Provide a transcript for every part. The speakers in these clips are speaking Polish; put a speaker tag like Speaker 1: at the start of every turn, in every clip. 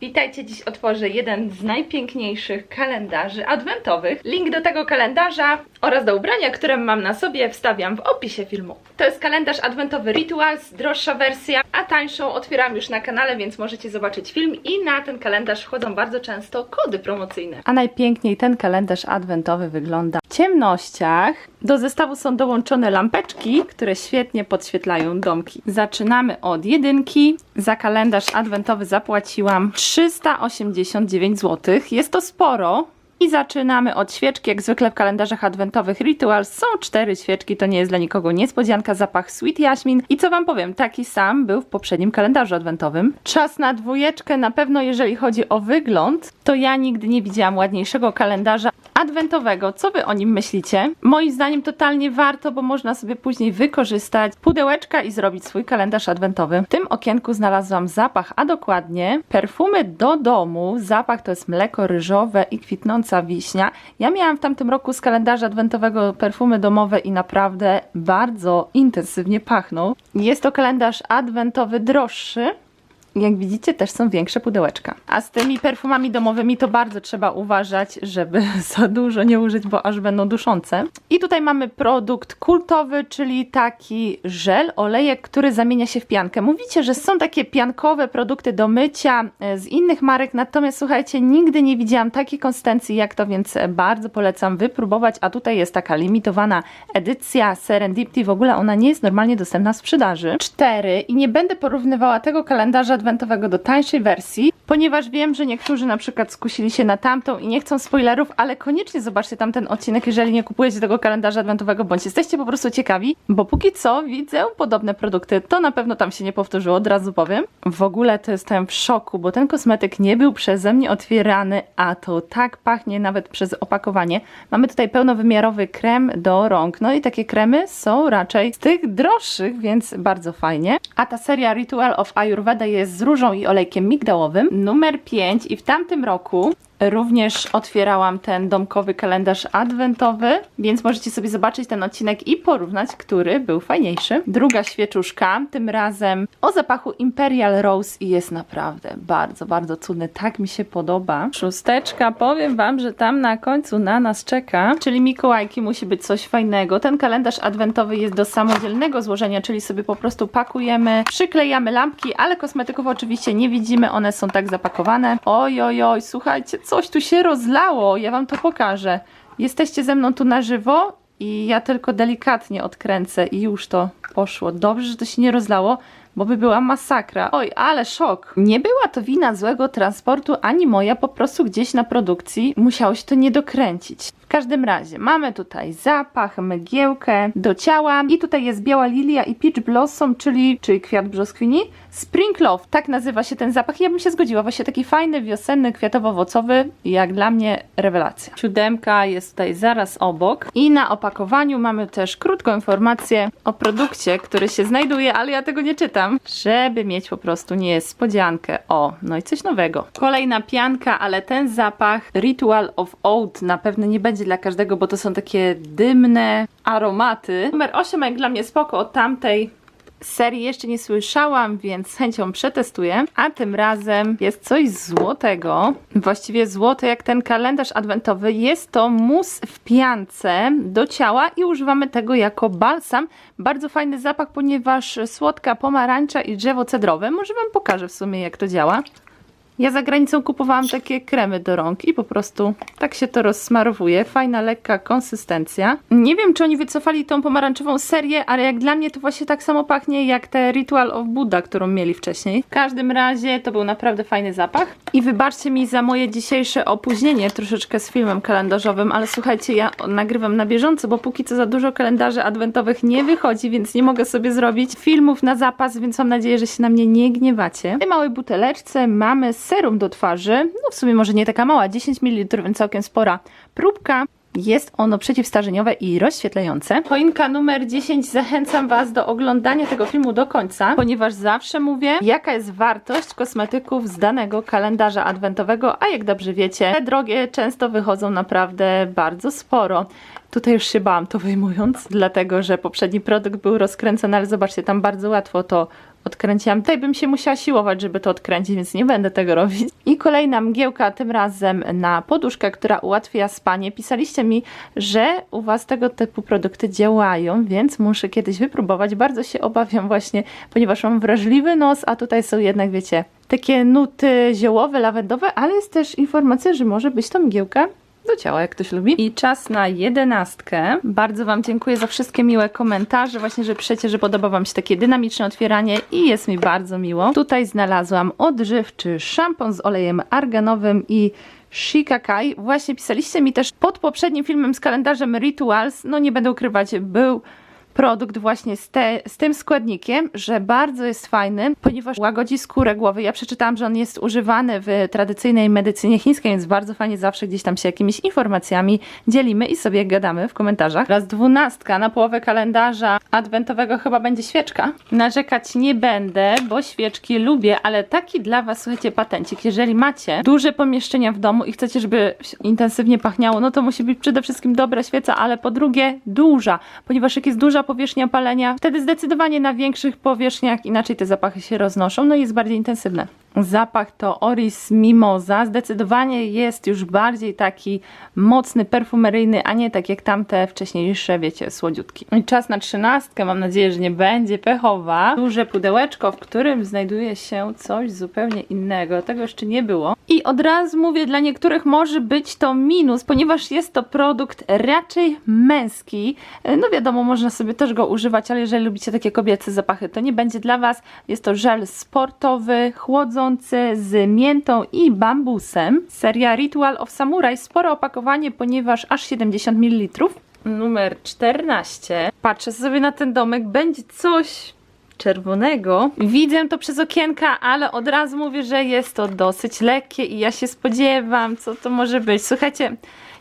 Speaker 1: Witajcie, dziś otworzę jeden z najpiękniejszych kalendarzy adwentowych. Link do tego kalendarza oraz do ubrania, które mam na sobie wstawiam w opisie filmu. To jest kalendarz adwentowy Rituals, droższa wersja, a tańszą otwieram już na kanale, więc możecie zobaczyć film i na ten kalendarz wchodzą bardzo często kody promocyjne. A najpiękniej ten kalendarz adwentowy wygląda w ciemnościach. Do zestawu są dołączone lampeczki, które świetnie podświetlają domki. Zaczynamy od jedynki. Za kalendarz adwentowy zapłaciłam 389 zł. Jest to sporo. I zaczynamy od świeczki, jak zwykle w kalendarzach adwentowych Rituals są cztery świeczki, to nie jest dla nikogo niespodzianka, zapach Sweet Jasmin. I co wam powiem, taki sam był w poprzednim kalendarzu adwentowym. Czas na dwójeczkę, na pewno jeżeli chodzi o wygląd, to ja nigdy nie widziałam ładniejszego kalendarza adwentowego. Co wy o nim myślicie? Moim zdaniem totalnie warto, bo można sobie później wykorzystać pudełeczka i zrobić swój kalendarz adwentowy. W tym okienku znalazłam zapach, a dokładnie perfumy do domu. Zapach to jest mleko ryżowe i kwitnąca wiśnia. Ja miałam w tamtym roku z kalendarza adwentowego perfumy domowe i naprawdę bardzo intensywnie pachną. Jest to kalendarz adwentowy droższy, jak widzicie, też są większe pudełeczka. A z tymi perfumami domowymi to bardzo trzeba uważać, żeby za dużo nie użyć, bo aż będą duszące. I tutaj mamy produkt kultowy, czyli taki żel, olejek, który zamienia się w piankę. Mówicie, że są takie piankowe produkty do mycia e, z innych marek, natomiast słuchajcie, nigdy nie widziałam takiej konsystencji jak to, więc bardzo polecam wypróbować. A tutaj jest taka limitowana edycja Serendipity, w ogóle ona nie jest normalnie dostępna w sprzedaży. Cztery i nie będę porównywała tego kalendarza adwentowego do tańszej wersji, ponieważ wiem, że niektórzy na przykład skusili się na tamtą i nie chcą spoilerów, ale koniecznie zobaczcie tamten odcinek, jeżeli nie kupujecie tego kalendarza adwentowego, bądź jesteście po prostu ciekawi, bo póki co widzę podobne produkty, to na pewno tam się nie powtórzyło, od razu powiem. W ogóle to jestem w szoku, bo ten kosmetyk nie był przeze mnie otwierany, a to tak pachnie nawet przez opakowanie. Mamy tutaj pełnowymiarowy krem do rąk, no i takie kremy są raczej z tych droższych, więc bardzo fajnie. A ta seria Ritual of Ayurveda jest z różą i olejkiem migdałowym. Numer 5 i w tamtym roku również otwierałam ten domkowy kalendarz adwentowy, więc możecie sobie zobaczyć ten odcinek i porównać, który był fajniejszy. Druga świeczuszka, tym razem o zapachu Imperial Rose i jest naprawdę bardzo, bardzo cudny. Tak mi się podoba. Szósteczka, powiem wam, że tam na końcu na nas czeka, czyli Mikołajki musi być coś fajnego. Ten kalendarz adwentowy jest do samodzielnego złożenia, czyli sobie po prostu pakujemy, przyklejamy lampki, ale kosmetyków oczywiście nie widzimy, one są tak zapakowane. Oj, oj, oj, słuchajcie, coś tu się rozlało, ja wam to pokażę. Jesteście ze mną tu na żywo i ja tylko delikatnie odkręcę i już to poszło. Dobrze, że to się nie rozlało, bo by była masakra. Oj, ale szok. Nie była to wina złego transportu, ani moja, po prostu gdzieś na produkcji musiało się to nie dokręcić. W każdym razie mamy tutaj zapach, mgiełkę do ciała i tutaj jest biała lilia i peach blossom, czyli, czyli kwiat brzoskwini. Spring Love, tak nazywa się ten zapach. Ja bym się zgodziła, właśnie taki fajny, wiosenny, kwiatowo-owocowy, jak dla mnie rewelacja. Siódemka jest tutaj zaraz obok i na opakowaniu mamy też krótką informację o produkcie, który się znajduje, ale ja tego nie czytam, żeby mieć po prostu niespodziankę. O, no i coś nowego. Kolejna pianka, ale ten zapach Ritual of Oud na pewno nie będzie dla każdego, bo to są takie dymne aromaty. Numer 8 jak dla mnie spoko od tamtej serii jeszcze nie słyszałam, więc z chęcią przetestuję. A tym razem jest coś złotego. Właściwie złote jak ten kalendarz adwentowy. Jest to mus w piance do ciała i używamy tego jako balsam. Bardzo fajny zapach, ponieważ słodka pomarańcza i drzewo cedrowe. Może Wam pokażę w sumie jak to działa. Ja za granicą kupowałam takie kremy do rąk i po prostu tak się to rozsmarowuje. Fajna, lekka konsystencja. Nie wiem, czy oni wycofali tą pomarańczową serię, ale jak dla mnie to właśnie tak samo pachnie jak te Ritual of Buddha, którą mieli wcześniej. W każdym razie to był naprawdę fajny zapach. I wybaczcie mi za moje dzisiejsze opóźnienie troszeczkę z filmem kalendarzowym, ale słuchajcie, ja nagrywam na bieżąco, bo póki co za dużo kalendarzy adwentowych nie wychodzi, więc nie mogę sobie zrobić filmów na zapas, więc mam nadzieję, że się na mnie nie gniewacie. W tej małej buteleczce mamy serum do twarzy, no w sumie może nie taka mała, 10 ml, więc całkiem spora próbka. Jest ono przeciwstarzeniowe i rozświetlające. Choinka numer 10. Zachęcam Was do oglądania tego filmu do końca, ponieważ zawsze mówię, jaka jest wartość kosmetyków z danego kalendarza adwentowego, a jak dobrze wiecie, te drogie często wychodzą naprawdę bardzo sporo. Tutaj już się bałam to wyjmując, dlatego że poprzedni produkt był rozkręcony, ale zobaczcie, tam bardzo łatwo to odkręciłam. Tutaj bym się musiała siłować, żeby to odkręcić, więc nie będę tego robić. I kolejna mgiełka, tym razem na poduszkę, która ułatwia spanie. Pisaliście mi, że u Was tego typu produkty działają, więc muszę kiedyś wypróbować. Bardzo się obawiam właśnie, ponieważ mam wrażliwy nos, a tutaj są jednak, wiecie, takie nuty ziołowe, lawendowe, ale jest też informacja, że może być to mgiełka do ciała, jak ktoś lubi. I czas na jedenastkę. Bardzo Wam dziękuję za wszystkie miłe komentarze, właśnie, że piszecie, że podoba Wam się takie dynamiczne otwieranie i jest mi bardzo miło. Tutaj znalazłam odżywczy szampon z olejem arganowym i Shikakai. Właśnie pisaliście mi też pod poprzednim filmem z kalendarzem Rituals, no nie będę ukrywać, był produkt właśnie z, te, z tym składnikiem, że bardzo jest fajny, ponieważ łagodzi skórę głowy. Ja przeczytałam, że on jest używany w tradycyjnej medycynie chińskiej, więc bardzo fajnie zawsze gdzieś tam się jakimiś informacjami dzielimy i sobie gadamy w komentarzach. Raz dwunastka na połowę kalendarza adwentowego chyba będzie świeczka. Narzekać nie będę, bo świeczki lubię, ale taki dla Was, słuchajcie, patencik. Jeżeli macie duże pomieszczenia w domu i chcecie, żeby intensywnie pachniało, no to musi być przede wszystkim dobra świeca, ale po drugie duża, ponieważ jak jest duża powierzchnia palenia, wtedy zdecydowanie na większych powierzchniach inaczej te zapachy się roznoszą, no i jest bardziej intensywne. Zapach to Oris Mimosa, zdecydowanie jest już bardziej taki mocny, perfumeryjny, a nie tak jak tamte wcześniejsze, wiecie, słodziutki. I czas na trzynastkę, mam nadzieję, że nie będzie pechowa. Duże pudełeczko, w którym znajduje się coś zupełnie innego, tego jeszcze nie było. I od razu mówię, dla niektórych może być to minus, ponieważ jest to produkt raczej męski. No wiadomo, można sobie też go używać, ale jeżeli lubicie takie kobiece zapachy, to nie będzie dla Was. Jest to żel sportowy, chłodzący, z miętą i bambusem. Seria Ritual of Samurai, spore opakowanie, ponieważ aż 70 ml. Numer 14. Patrzę sobie na ten domek, będzie coś czerwonego. Widzę to przez okienka, ale od razu mówię, że jest to dosyć lekkie i ja się spodziewam, co to może być. Słuchajcie,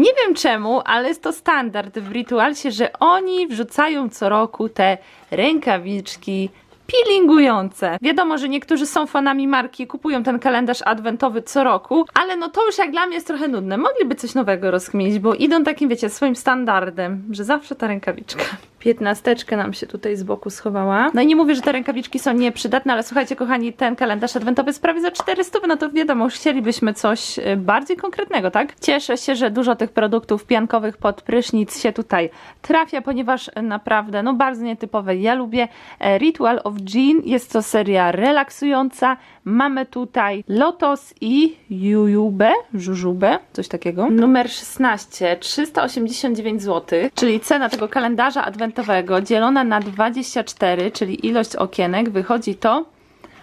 Speaker 1: nie wiem czemu, ale jest to standard w Ritualsie, że oni wrzucają co roku te rękawiczki peelingujące. Wiadomo, że niektórzy są fanami marki, kupują ten kalendarz adwentowy co roku, ale no to już jak dla mnie jest trochę nudne. Mogliby coś nowego rozkminić, bo idą takim, wiecie, swoim standardem, że zawsze ta rękawiczka. Piętnasteczkę nam się tutaj z boku schowała. No i nie mówię, że te rękawiczki są nieprzydatne, ale słuchajcie, kochani, ten kalendarz adwentowy jest prawie za 400, no to wiadomo, chcielibyśmy coś y, bardziej konkretnego, tak? Cieszę się, że dużo tych produktów piankowych pod prysznic się tutaj trafia, ponieważ naprawdę, no bardzo nietypowe. Ja lubię e, Ritual of Jean, jest to seria relaksująca. Mamy tutaj Lotos i Jujube, Jujube, coś takiego. Numer 16, 389 zł, czyli cena tego kalendarza adwentowego dzielona na 24, czyli ilość okienek, wychodzi to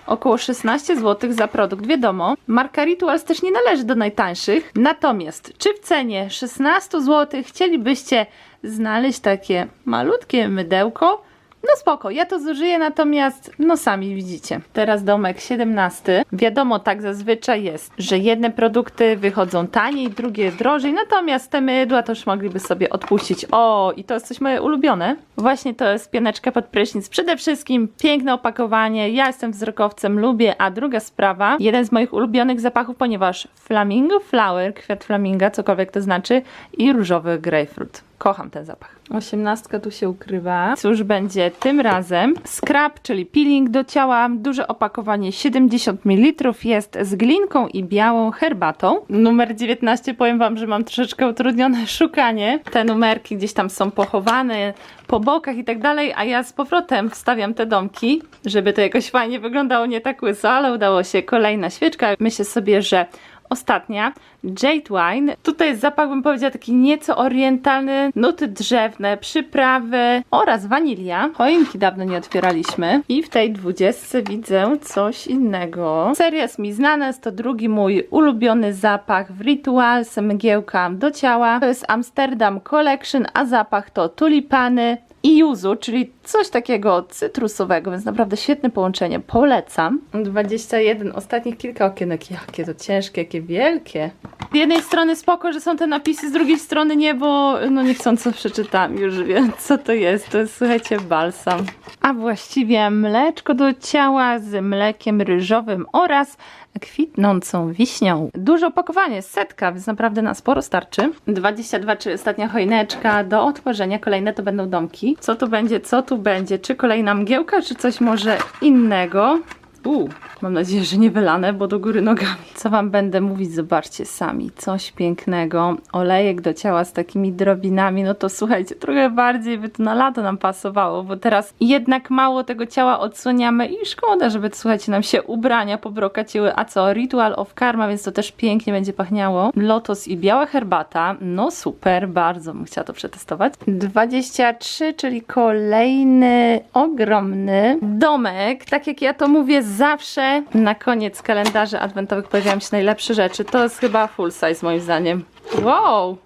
Speaker 1: około 16 zł za produkt. Wiadomo, marka Rituals też nie należy do najtańszych. Natomiast, czy w cenie 16 zł chcielibyście znaleźć takie malutkie mydełko? No spoko, ja to zużyję, natomiast no sami widzicie. Teraz domek 17. Wiadomo, tak zazwyczaj jest, że jedne produkty wychodzą taniej, drugie drożej, natomiast te mydła już mogliby sobie odpuścić. O, i to jest coś moje ulubione. Właśnie to jest pianeczka pod prysznic. Przede wszystkim piękne opakowanie, ja jestem wzrokowcem, lubię, a druga sprawa, jeden z moich ulubionych zapachów, ponieważ flamingo flower, kwiat flaminga, cokolwiek to znaczy, i różowy grapefruit. Kocham ten zapach. Osiemnastka tu się ukrywa. Cóż będzie tym razem? Scrub, czyli peeling do ciała. Duże opakowanie 70 ml jest z glinką i białą herbatą. Numer 19 powiem Wam, że mam troszeczkę utrudnione szukanie. Te numerki gdzieś tam są pochowane po bokach i tak dalej, a ja z powrotem wstawiam te domki, żeby to jakoś fajnie wyglądało, nie tak łyso, ale udało się. Kolejna świeczka. Myślę sobie, że Ostatnia, Jade Wine. Tutaj jest zapach, bym powiedziała, taki nieco orientalny, nuty drzewne, przyprawy oraz wanilia. Choinki dawno nie otwieraliśmy. I w tej dwudziestce widzę coś innego. Seria jest mi znana, jest to drugi mój ulubiony zapach w Rituals, mgiełka do ciała. To jest Amsterdam Collection, a zapach to tulipany, i yuzu, czyli coś takiego cytrusowego, więc naprawdę świetne połączenie. Polecam. 21, ostatnich kilka okienek. Jakie to ciężkie, jakie wielkie. Z jednej strony spoko, że są te napisy, z drugiej strony nie, bo no niechcąco przeczytałam już, więc co to jest? To jest, słuchajcie, balsam. A właściwie mleczko do ciała z mlekiem ryżowym oraz kwitnącą wiśnią. Duże opakowanie, setka, więc naprawdę na sporo starczy. 22, czyli ostatnia choineczka do otworzenia. Kolejne to będą domki. Co tu będzie, co tu będzie? Czy kolejna mgiełka, czy coś może innego? Uuu, mam nadzieję, że nie wylane, bo do góry nogami. Co wam będę mówić, zobaczcie sami. Coś pięknego. Olejek do ciała z takimi drobinami. No to słuchajcie, trochę bardziej by to na lato nam pasowało, bo teraz jednak mało tego ciała odsłaniamy i szkoda, żeby, słuchajcie, nam się ubrania pobrokaciły. A co? Ritual of Karma, więc to też pięknie będzie pachniało. Lotos i biała herbata. No super, bardzo bym chciała to przetestować. 23, czyli kolejny ogromny domek. Tak jak ja to mówię zawsze, na koniec kalendarzy adwentowych pojawiają się najlepsze rzeczy. To jest chyba full size moim zdaniem. Wow!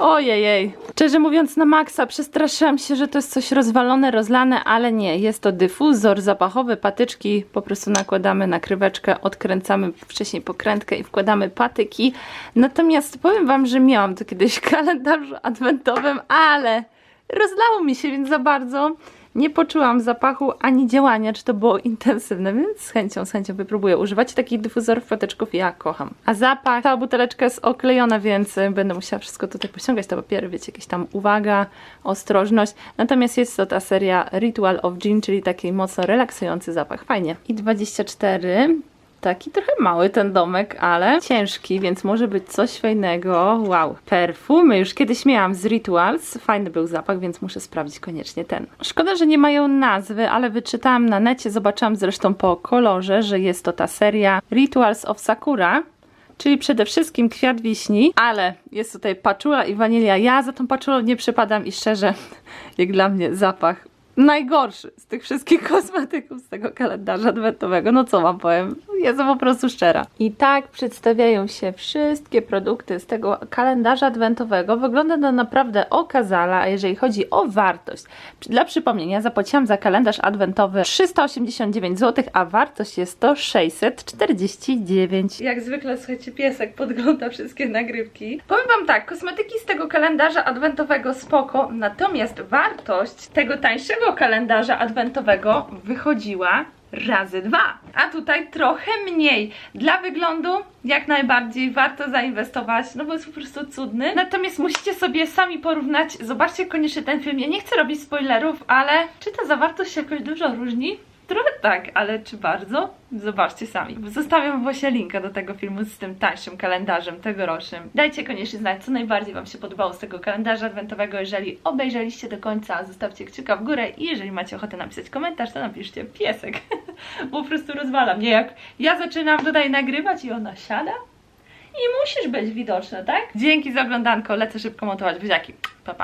Speaker 1: Ojejej. Szczerze mówiąc, na maksa przestraszyłam się, że to jest coś rozwalone, rozlane, ale nie. Jest to dyfuzor zapachowy, patyczki. Po prostu nakładamy nakryweczkę, odkręcamy wcześniej pokrętkę i wkładamy patyki. Natomiast powiem Wam, że miałam to kiedyś w kalendarzu adwentowym, ale rozlało mi się, więc za bardzo nie poczułam zapachu ani działania, czy to było intensywne, więc z chęcią, z chęcią wypróbuję używać takich dyfuzorów, patyczków, ja kocham. A zapach, cała buteleczka jest oklejona, więc y, będę musiała wszystko tutaj pościągać, te papiery, wiecie, jakieś tam uwaga, ostrożność. Natomiast jest to ta seria Ritual of Gin, czyli taki mocno relaksujący zapach. Fajnie. I 24 Taki trochę mały ten domek, ale ciężki, więc może być coś fajnego. Wow, perfumy. Już kiedyś miałam z Rituals. Fajny był zapach, więc muszę sprawdzić koniecznie ten. Szkoda, że nie mają nazwy, ale wyczytałam na necie, zobaczyłam zresztą po kolorze, że jest to ta seria Rituals of Sakura. Czyli przede wszystkim kwiat wiśni, ale jest tutaj paczula i wanilia. Ja za tą paczulą nie przepadam i szczerze, jak dla mnie zapach najgorszy z tych wszystkich kosmetyków z tego kalendarza adwentowego. No co wam powiem? Jestem po prostu szczera. I tak przedstawiają się wszystkie produkty z tego kalendarza adwentowego. Wygląda to naprawdę okazala, a jeżeli chodzi o wartość. Dla przypomnienia zapłaciłam za kalendarz adwentowy 389 zł, a wartość jest to 649. Jak zwykle, słuchajcie, piesek podgląda wszystkie nagrywki. Powiem wam tak, kosmetyki z tego kalendarza adwentowego spoko, natomiast wartość tego tańszego kalendarza adwentowego wychodziła razy dwa. A tutaj trochę mniej. Dla wyglądu jak najbardziej warto zainwestować, no bo jest po prostu cudny. Natomiast musicie sobie sami porównać. Zobaczcie koniecznie ten film. Ja nie chcę robić spoilerów, ale czy ta zawartość się jakoś dużo różni? Trochę tak, ale czy bardzo? Zobaczcie sami. Zostawiam właśnie linka do tego filmu z tym tańszym kalendarzem tegorocznym. Dajcie koniecznie znać, co najbardziej Wam się podobało z tego kalendarza adwentowego. Jeżeli obejrzeliście do końca, zostawcie kciuka w górę i jeżeli macie ochotę napisać komentarz, to napiszcie piesek. Po prostu rozwala mnie, jak ja zaczynam tutaj nagrywać i ona siada i musisz być widoczna, tak? Dzięki za oglądanko, lecę szybko montować buziaki. Pa, pa.